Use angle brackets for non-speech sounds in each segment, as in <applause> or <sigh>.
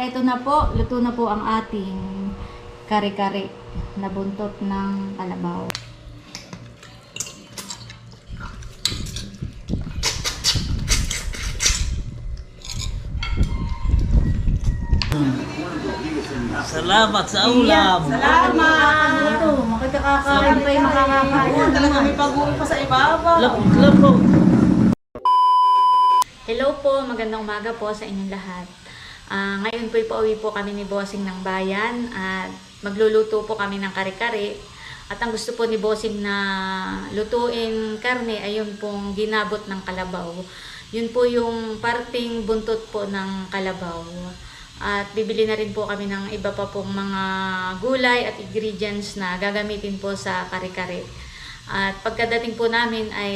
eto na po, luto na po ang ating kare-kare na buntot ng kalabaw. Salamat sa ulam. Salamat! Ito, makikakakain pa yung makakakain. Talaga may pag-uwi pa sa ibabaw. Lapot-lapot. Hello po, magandang umaga po sa inyong lahat. Ah, ngayon po pauwi po kami ni Bossing ng bayan at magluluto po kami ng kare-kare. At ang gusto po ni Bossing na lutuin karne ay yun pong ginabot ng kalabaw. Yun po yung parting buntot po ng kalabaw. At bibili na rin po kami ng iba pa pong mga gulay at ingredients na gagamitin po sa kare-kare. At pagkadating po namin ay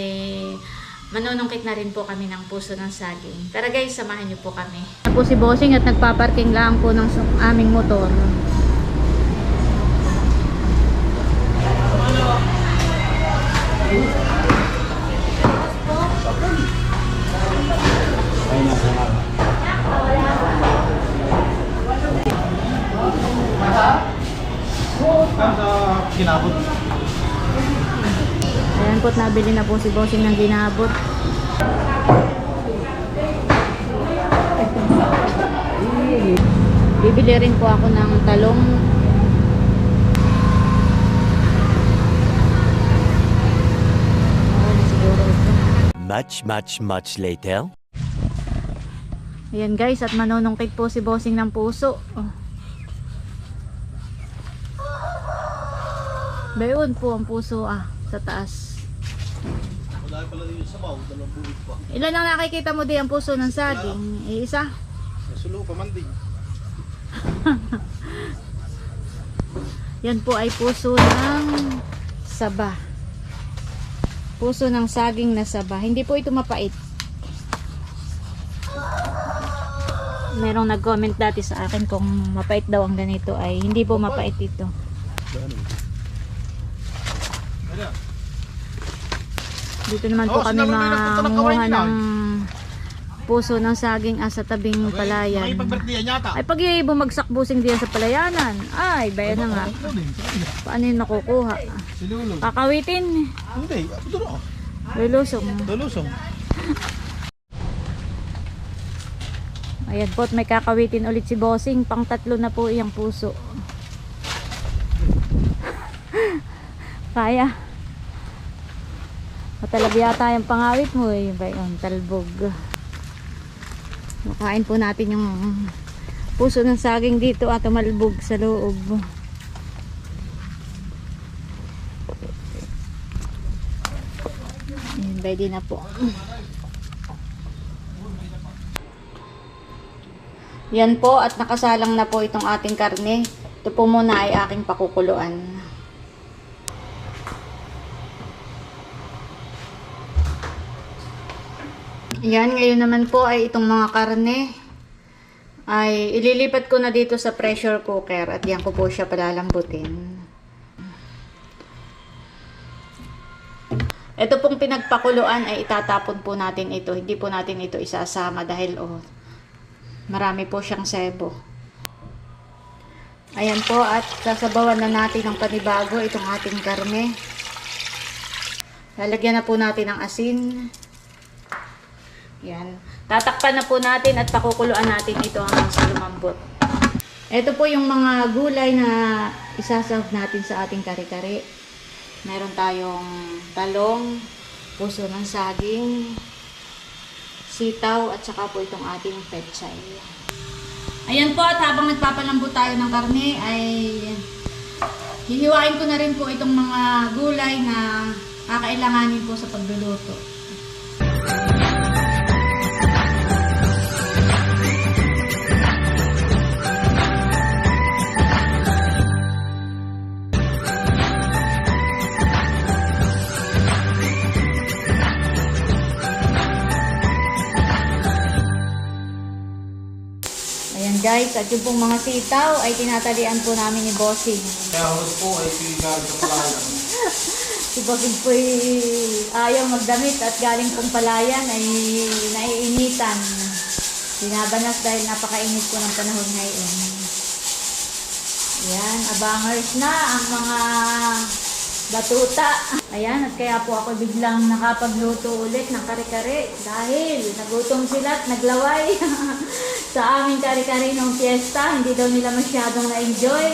manunungkit na rin po kami ng puso ng saging. Tara guys, samahan niyo po kami. Po si Bossing at nagpaparking lang po ng aming motor. Kinabot. Ayan po't nabili na po si Bossing ng ginabot. Bibili rin po ako ng talong. Na. Much, much, much later. Ayan guys, at manunungkit po si Bossing ng puso. Oh. Bayon po ang puso ah, sa taas. Wala pala din yung sabaw, dalawang buwit pa. Ilan ang nakikita mo di ang puso ng saging? Eh, isa? Nasulo pa man din. <laughs> Yan po ay puso ng saba. Puso ng saging na saba. Hindi po ito mapait. Merong nag-comment dati sa akin kung mapait daw ang ganito ay hindi po mapait ito. Ano? Dito naman po Oh, kami manguha ng puso ng saging ah, sa tabing palayan. Ay pag bumagsak busing diyan sa palayanan. Ay, bayan na nga. Ano? Paano yung nakukuha? Kakawitin. Hindi. Lulusong. Dalusong. <laughs> Ayan po, may kakawitin ulit si Bossing. Pang tatlo na po iyang puso. <laughs> Kaya. Matalab yata yung pangawit mo eh. Ba yun, talbog. Makain po natin yung puso ng saging dito at tumalbog sa loob. Ayan, ready na po. Yan po at nakasalang na po itong ating karne. Ito po muna ay aking pakukuluan. Yan, ngayon naman po ay itong mga karne ay ililipat ko na dito sa pressure cooker at yan ko po siya palalambutin. Ito pong pinagpakuluan ay itatapon po natin ito. Hindi po natin ito isasama dahil oh, Marami po siyang sebo. Ayan po at sasabawan na natin ng panibago itong ating karne. Lalagyan na po natin ng asin. Yan. Tatakpan na po natin at pakukuluan natin ito hanggang sa lumambot. Ito po yung mga gulay na isasaw natin sa ating kare-kare. Meron tayong talong, puso ng saging, sitaw at saka po itong ating pechay. Ayan po at habang nagpapalambot tayo ng karne ay hihiwain ko na rin po itong mga gulay na kakailanganin po sa pagluluto. Guys, at yung pong mga sitaw ay tinatalian po namin ni Bossing. Kaya ako po ay si Galing sa Palayan. <laughs> Si Bossing po ayaw magdamit at galing pong palayan ay naiinitan. Binabanas dahil napakainit po ng panahon ngayon. Ayan, abangers na ang mga batuta. Ayan, at kaya po ako biglang nakapagluto ulit ng kare-kare dahil nagutom sila at naglaway <laughs> sa aming kare-kare nung fiesta. Hindi daw nila masyadong na-enjoy.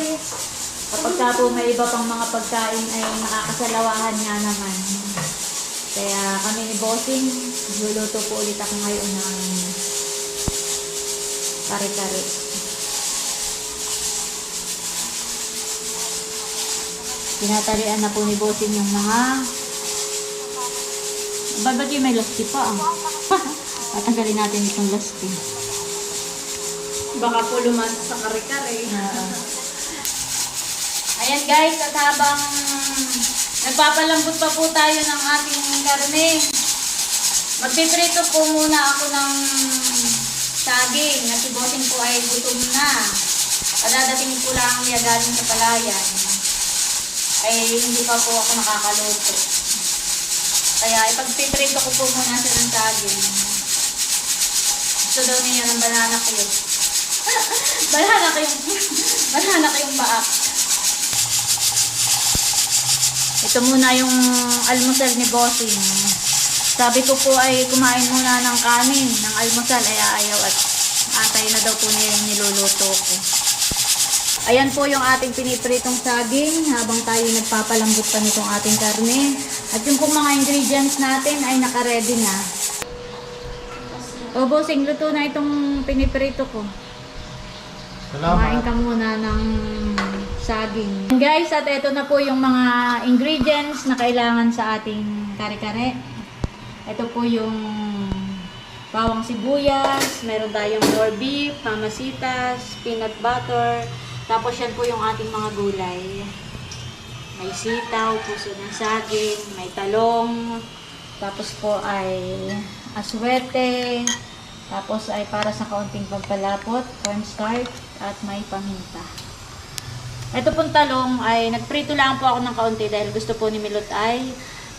Kapag ka po may iba pang mga pagkain ay nakakasalawahan nga naman. Kaya kami ni Bossing, luluto po ulit ako ngayon ng kare-kare. Tinatalian na po ni Bossing yung mga Ba't ba't yung may lasti pa ah? <laughs> Tatanggalin natin itong lasti. Baka po lumasa sa kare-kare. Oo. <laughs> Ayan guys, at habang nagpapalambot pa po tayo ng ating karne, magpiprito po muna ako ng saging na si Bossing po ay gutom na. Padadating po lang niya galing sa palayan. Ay hindi pa po ako nakakaluto. Kaya ipagpiprito ko po muna siya ng saging. Gusto daw niya ng banana cake. <laughs> banana cake. <laughs> banana cake baak. Ito muna yung almusal ni Bossing. Sabi ko po ay kumain muna ng kanin, ng almusal ay ayaw at antay na daw po niya yung niluluto ko. Ayan po yung ating pinipritong saging habang tayo nagpapalambot pa nitong ating karne. At yung pong mga ingredients natin ay nakaredy na. O Bossing, luto na itong piniprito ko. Kumain ka muna ng saging. Guys, at ito na po yung mga ingredients na kailangan sa ating kare-kare. Ito po yung bawang sibuyas, meron tayong nor beef, mamasitas, peanut butter, tapos yan po yung ating mga gulay. May sitaw, puso ng saging, may talong, tapos po ay aswete, tapos ay para sa kaunting pampalapot, cornstarch, at may paminta. Ito pong talong ay nagprito lang po ako ng kaunti dahil gusto po ni Milot ay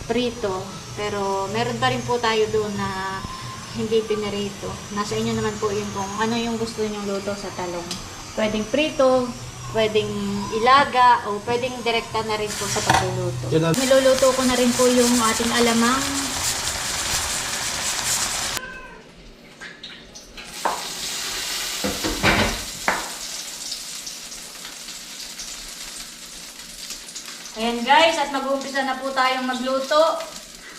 prito. Pero meron pa rin po tayo doon na hindi pinirito. Nasa inyo naman po yun kung ano yung gusto nyong luto sa talong. Pwedeng prito, pwedeng ilaga, o pwedeng direkta na rin po sa pagluluto. Yan ang- Niluluto ko na rin po yung ating alamang Ayan guys, at mag-uumpisa na po tayong magluto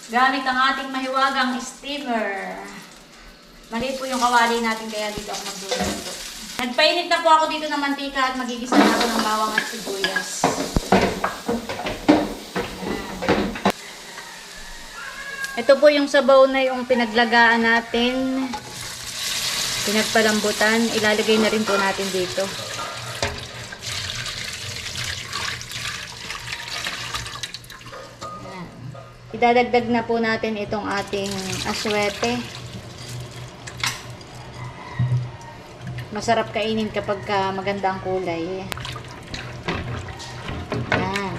gamit ang ating mahiwagang steamer. Maliit po yung kawali natin kaya dito ako magluluto. Nagpainit na po ako dito ng mantika at magigisa na ako ng bawang at sibuyas. Ito po yung sabaw na yung pinaglagaan natin. Pinagpalambutan. Ilalagay na rin po natin dito. Idadagdag na po natin itong ating aswete. Masarap kainin kapag ka maganda ang kulay. Yan.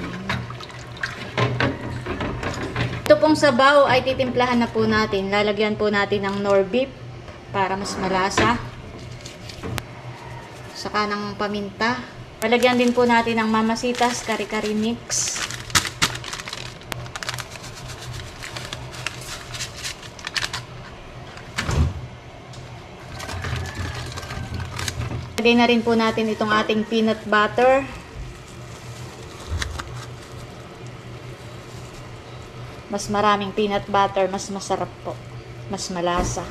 Ito pong sabaw ay titimplahan na po natin. Lalagyan po natin ng nor beef para mas malasa. Saka ng paminta. Lalagyan din po natin ng mamasitas, kari-kari mix. Lagay na rin po natin itong ating peanut butter. Mas maraming peanut butter, mas masarap po. Mas malasa.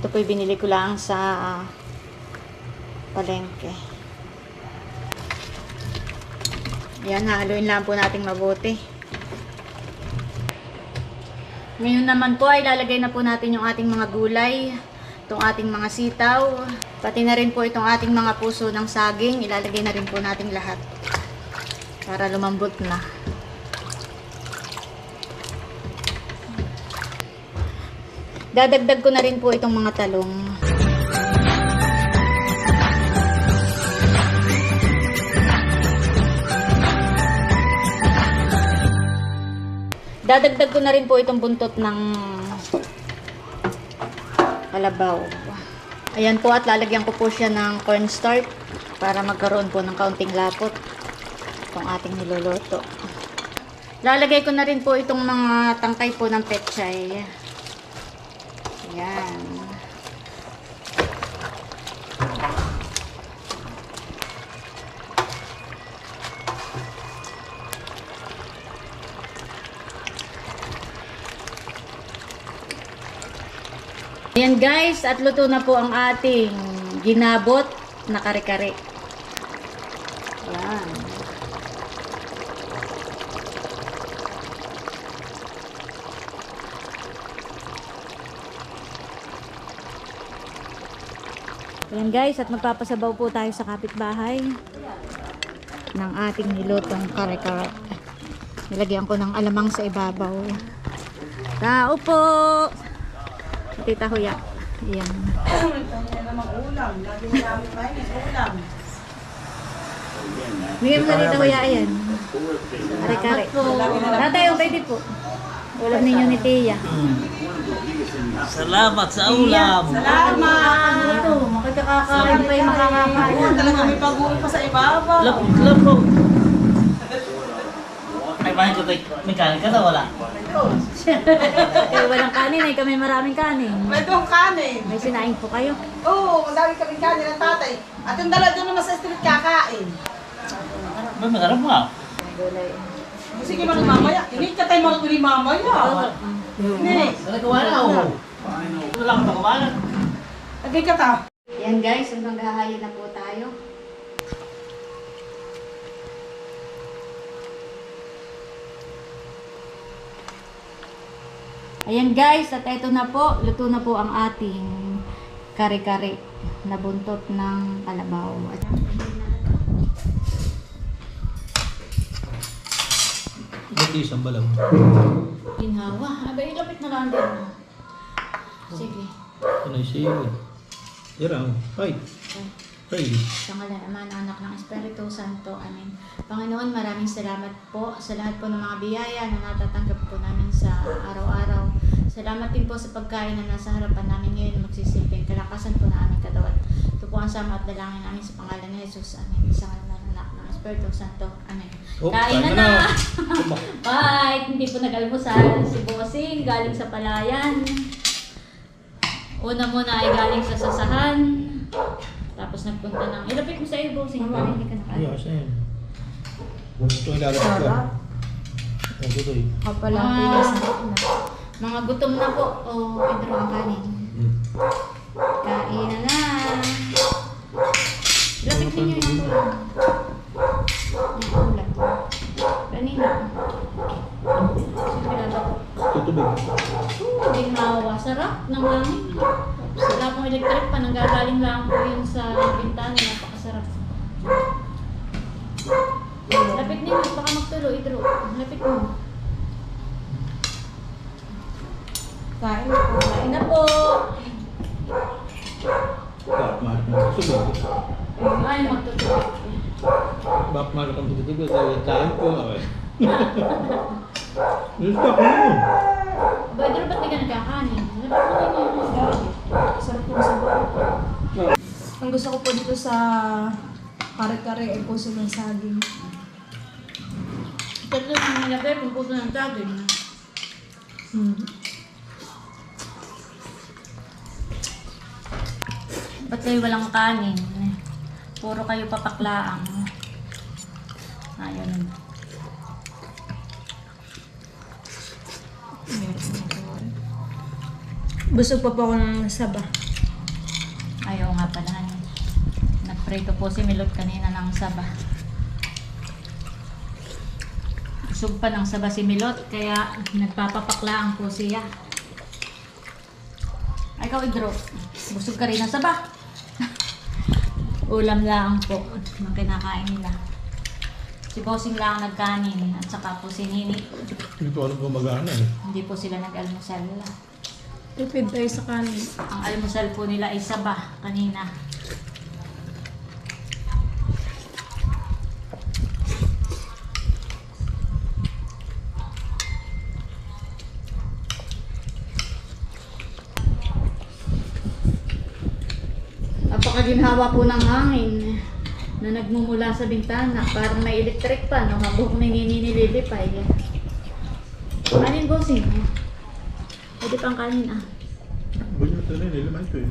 Ito po binili ko lang sa ah, palengke. Yan, haluin lang po natin mabuti. Ngayon naman po ay lalagay na po natin yung ating mga gulay, itong ating mga sitaw, pati na rin po itong ating mga puso ng saging, ilalagay na rin po natin lahat para lumambot na. Dadagdag ko na rin po itong mga talong. Idadagdag ko na rin po itong buntot ng kalabaw. Ayan po at lalagyan ko po siya ng cornstarch para magkaroon po ng kaunting lapot itong ating niluluto. Lalagay ko na rin po itong mga tangkay po ng pechay. Ayan. Ayan guys, at luto na po ang ating ginabot na kare-kare. Ayan. Ayan guys, at magpapasabaw po tayo sa kapitbahay ng ating nilutong kare-kare. Nilagyan ko ng alamang sa ibabaw. Tao po! Tita Huya. Ayan. Bigyan mo na Tita Huya, ayan. Kare-kare. Tatay, yung pwede po. Ulam ninyo ni Tia. Salamat sa ulam. Salamat! Ito, makikakakain pa yung makakakain. Talaga may pag-uwi pa sa ibabaw. Lap, lap po. Ay, bakit ko tayo? May kanin ka na wala? <laughs> Eh, walang kanin eh. Kami maraming kanin. May doon kanin. May sinaing po kayo. Oo, ang dami kaming kanin ng tatay. At yung dala doon naman sa street kakain. May magarap nga. Sige man mamaya. Hindi ka tayo mag-uli mamaya. Hindi. Nagawa na ako. Wala ka pa kumalan. Lagay ka ta. Yan guys, hanggang hahayin na po tayo. Ayan guys, at eto na po, luto na po ang ating kare-kare na buntot ng kalabaw. At Buti isang balaw. ginawa. Abay, ilapit na lang din. Sige. Ano siya yun? Yarang. Ay. Ay. Sa ngalan Ama, ng Anak ng Espiritu Santo. Amen. Panginoon, maraming salamat po sa lahat po ng mga biyaya na natatanggap po namin sa araw-araw. Salamat din po sa pagkain na nasa harapan namin ngayon na magsisilbing kalakasan po na aming katawan. Ito po ang sama at dalangin namin sa pangalan ni Jesus. Amen. Sa ngalan ng Anak ng Espiritu Santo. Amen. Oh, Kain na na! na. <laughs> Bye! Hindi po nag-almusal si Bossing, galing sa palayan. Una muna ay galing sa sasahan. Tapos nagpunta ng... Ilapit mo sa iyo, Bossing. Para hindi ka naka... Ayos na yun. Ito ang ilalapit ko. Ang tutoy. Ah, mga gutom na po. O, oh, ito ang kanin. Hmm. Kain na na. Ilapit ninyo yung ulam. Yung ulam. Kanina. Sigurado po. Tutubig. Hindi hawa. Sarap ng langit. Electric pa. Nanggagaling lang po yun sa bintana. Napakasarap. Lapit ninyo. Baka magtulo. Idro. Lapit mo. Kain na po. Kain na po. Ay, magtutulo. Bak, mahal ka tutubig. Dahil ko. Okay. <laughs> Gusto ko. Ba, Idro, ba't ka nagkakanin? Lapit mo ninyo. Ang gusto ko po dito sa kare-kare ay puso ng saging. Tatlo ng nilagay kung puso ng saging. Hmm. Ba't kayo walang kanin? Puro kayo papaklaang. Ayun. Busog pa po ako ng saba. Ayaw nga pala. ano. Nagprito po si Milot kanina ng saba. Busog pa ng saba si Milot, kaya nagpapapaklaan po siya. Ay, ikaw, Idro. Busog ka rin ng saba. <laughs> Ulam lang po ng kinakain nila. Si Bossing lang ang nagkanin at saka po si Nini. Hindi ko alam gumagana eh. Hindi po sila nag-almusal. Tipid tayo sa kanin. Ang almusal po nila ay saba kanina. Napakaginhawa po ng hangin na nagmumula sa bintana. Parang may electric pa, no? Habang may nininililipay. Kanin, bossing. Pwede pang kanin, ah. Eh.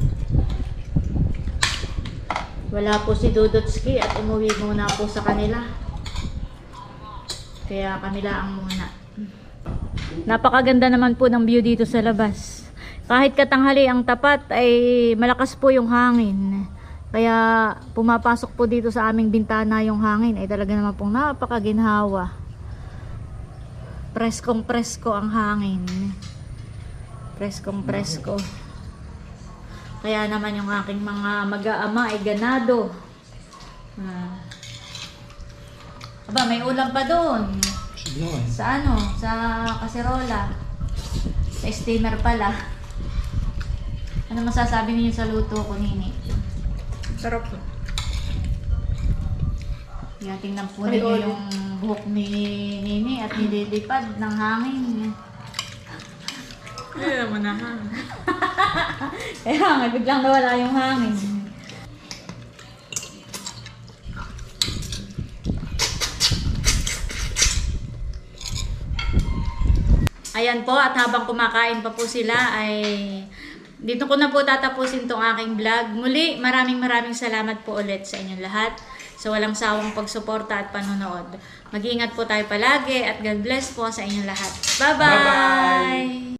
Wala po si Dudotski at umuwi muna po sa kanila. Kaya kami lang muna. Napakaganda naman po ng view dito sa labas. Kahit katanghali ang tapat ay malakas po yung hangin. Kaya pumapasok po dito sa aming bintana yung hangin ay talaga naman pong napakaginhawa. Preskong presko ang hangin. Preskong presko. Kaya naman yung aking mga mag-aama ay ganado. Ah. Aba, may ulam pa doon. Sa ano? Sa kaserola. Sa steamer pala. Ano masasabi niyo sa luto ko, Nini? Sarap. Yan, tingnan po Ay, ninyo yung buhok ni Nini at nililipad <gasps> ng hangin. Hindi naman na ha. <laughs> Kaya nga, biglang nawala yung hangin. Ayan po, at habang kumakain pa po sila ay dito ko na po tatapusin tong aking vlog. Muli, maraming maraming salamat po ulit sa inyong lahat sa walang sawang pagsuporta at panonood. Mag-iingat po tayo palagi at God bless po sa inyong lahat. Bye-bye!